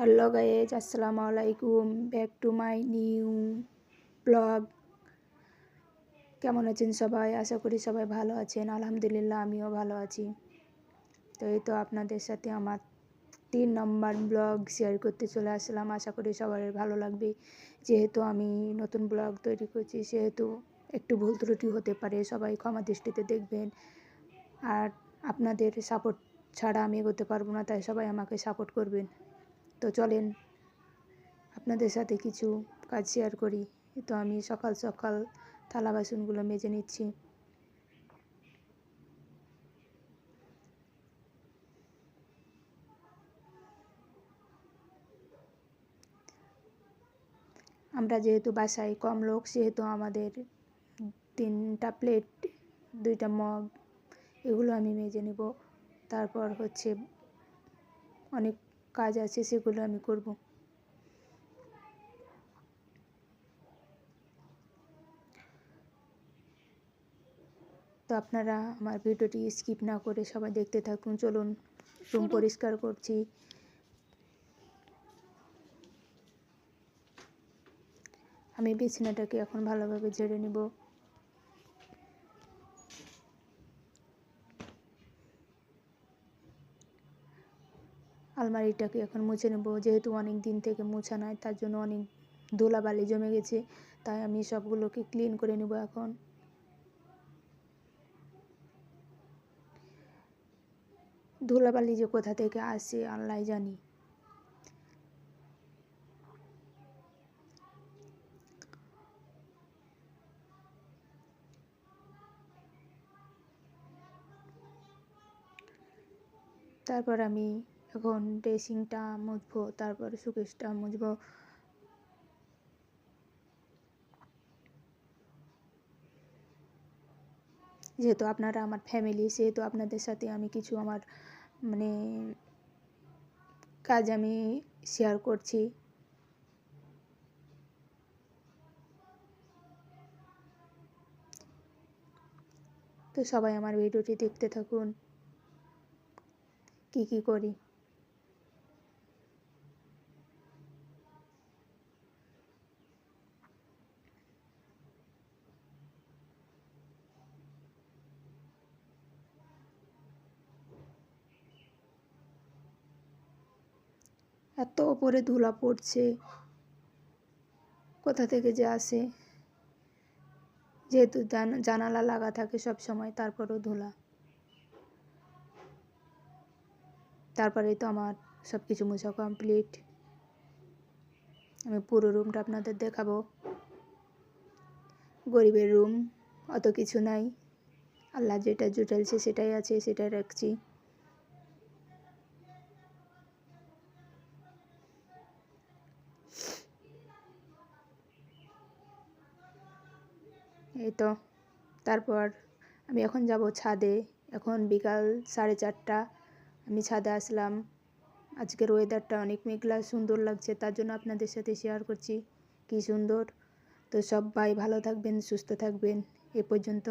Hello guys, আসসালামু আলাইকুম। Back to my new blog. কেমন আছেন সবাই? আশা করি সবাই ভালো আছেন। আলহামদুলিল্লাহ, আমিও ভালো আছি। তো এই তো আপনাদের সাথে আমার তিন নম্বর ব্লগ শেয়ার করতে চলে আসলাম। আশা করি সবার ভালো লাগবে। যেহেতু আমি নতুন ব্লগ তৈরি করছি, সেহেতু একটু ভুল ত্রুটি হতে পারে, সবাই ক্ষমা দৃষ্টিতে দেখবেন। আর আপনাদের সাপোর্ট ছাড়া আমি এগোতে পারব না, তাই সবাই আমাকে সাপোর্ট করবেন। তো চলেন, আপনাদের সাথে কিছু কাজ শেয়ার করি। তো আমি সকাল সকাল থালা বাসনগুলো মেজে নিচ্ছি। আমরা যেহেতু বাসায় কম লোক, সেহেতু আমাদের তিনটা প্লেট দুইটা মগ এগুলো আমি মেজে নেব। তারপর হচ্ছে অনেক কাজ আছে সেগুলো আমি করব। তো আপনারা আমার ভিডিওটি স্কিপ না করে সবাই দেখতে থাকুন। চলুন রুম পরিষ্কার করছি। আমি বিছানাটাকে এখন ভালোভাবে ঝেড়ে নিব। আলমারিটাকে এখন মুছে নেব। যেহেতু অনেক দিন থেকে মোছা নাই, তার জন্য অনেক ধুলাবালি জমে গেছে, তাই আমি সবগুলোকে ক্লিন করে নেব এখন। ধুলাবালি যে কোথা থেকে আসে আল্লাহ জানি। তারপর আমি এখন ড্রেসিংটা মুছবো, তারপর সুকেশটা মুছবো। যেহেতু আপনারা আমার ফ্যামিলি সেহেতু আপনাদের সাথে আমি কিছু আমার মানে কাজ আমি শেয়ার করছি। তো সবাই আমার ভিডিওটি দেখতে থাকুন। কি কি করি? এত ওপরে ধুলা পড়ছে। কোথা থেকে যে আসে? যেহেতু জানালা লাগা থাকে সব সময়, তারপরেও ধুলা। তারপরেই তো আমার সব কিছু মোছা কমপ্লিট আমি পুরো রুমটা আপনাদের দেখাবো। গরিবের রুম অত কিছু নাই। আল্লাহ যেটা জুটালছে সেটাই আছে, সেটাই রাখছি। এই তো। তারপর আমি এখন যাব ছাদে। এখন বিকাল সাড়ে চারটা। আমি ছাদে আসলাম। আজকের ওয়েদারটা অনেক মেঘলা, সুন্দর লাগছে। তার জন্য আপনাদের সাথে শেয়ার করছি। কি সুন্দর। তো সবাই ভালো থাকবেন, সুস্থ থাকবেন। এ পর্যন্ত